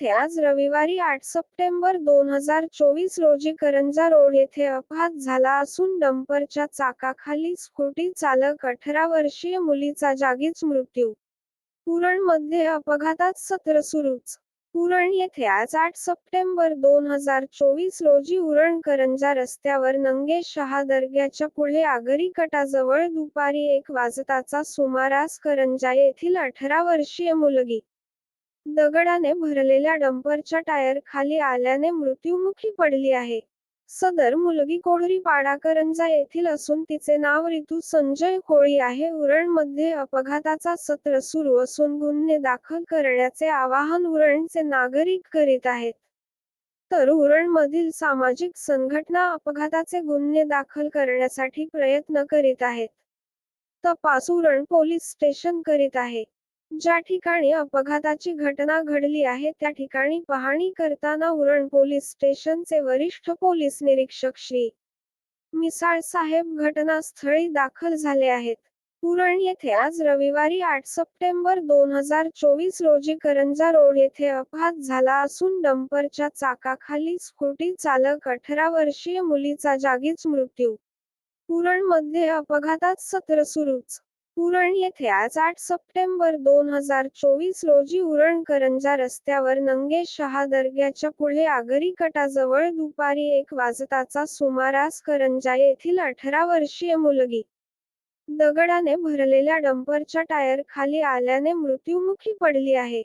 येथे आज रविवारी आठ सप्टेंबर दोन हजार चोवीस रोजी करंजा रोड येथे अपघात झाला असून डंपरच्या चाकाखाली स्कूटी चालक अठरा वर्षीय मुलीचा जागीच मृत्यू. पुरणमध्ये अपघातात सत्र सुरूच. पुरण येथे आज आठ सप्टेंबर दोन हजार चोवीस रोजी उरण करंजा रस्त्यावर नंगे शहा दर्ग्याच्या पुढे आगरी कटाजवळ दुपारी एक वाजताचा सुमारास करंजा येथील अठरा वर्षीय मुलगी दगडाने भरलेल्या डंपरच्या टायर खाली आल्याने मृत्युमुखी पडली आहे. सदर मुलगी कोढरी पाडाकरंजा येथील असून तिचे नाव रितू संजय कोळी आहे. उरणमध्ये अपघाताचा सत्र सुरू असून गुन्हे दाखल करण्याचे आवाहन उरणचे नागरिक करीत आहेत. तर उरणमधील सामाजिक संघटना अपघाताचे गुन्हे दाखल करण्यासाठी प्रयत्न करीत आहेत. तपास उरण पोलीस स्टेशन करीत आहे. ज्या ठिकाणी अपघाताची घटना घडली आहे त्या ठिकाणी पाहणी करताना उरण पोलीस स्टेशनचे वरिष्ठ पोलीस निरीक्षक श्री. मिसाळ साहेब घटनास्थळी दाखल झाले आहेत. उरण येथे आज रविवारी आठ सप्टेंबर दोन हजार चोवीस रोजी करंजा रोड येथे अपघात झाला असून डंपरच्या चाकाखाली स्कूटी चालक अठरा वर्षीय मुलीचा जागीच मृत्यू. उरणमध्ये अपघातात सत्र सुरूच उरण येथे आज आठ सप्टेंबर दोन हजार चोवीस रोजी उरण करंजा रस्त्यावर नंगे शहा दर्ग्याच्या पुढे आगरी कटाजवळ दुपारी एक वाजताचा सुमारास करंजा येथील अठरा वर्षीय मुलगी दगडाने भरलेल्या डंपरच्या टायर खाली आल्याने मृत्युमुखी पडली आहे.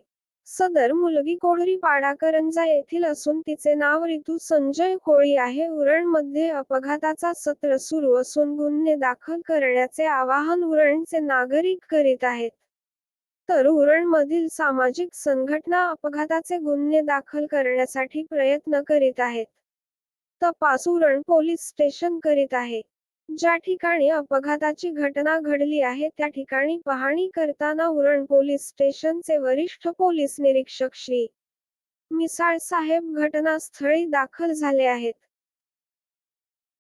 सदर मुलगी कोळरी पाडा करंजा येथील असून तिचे नाव रितू संजय कोळी आहे. उरणमध्ये अपघाताचा सत्र सुरू असून गुन्हे दाखल करण्याचे आवाहन उरणचे नागरिक करीत आहेत. तर उरणमधील सामाजिक संघटना अपघाताचे गुन्हे दाखल करण्यासाठी प्रयत्न करीत आहेत. तपास उरण पोलीस स्टेशन करीत आहे. ज्या ठिकाणी अपघाताची घटना घडली आहे त्या ठिकाणी पाहणी करताना उरण पोलीस स्टेशनचे वरिष्ठ पोलीस निरीक्षक श्री मिसाळ साहेब घटनास्थळी दाखल झाले आहेत.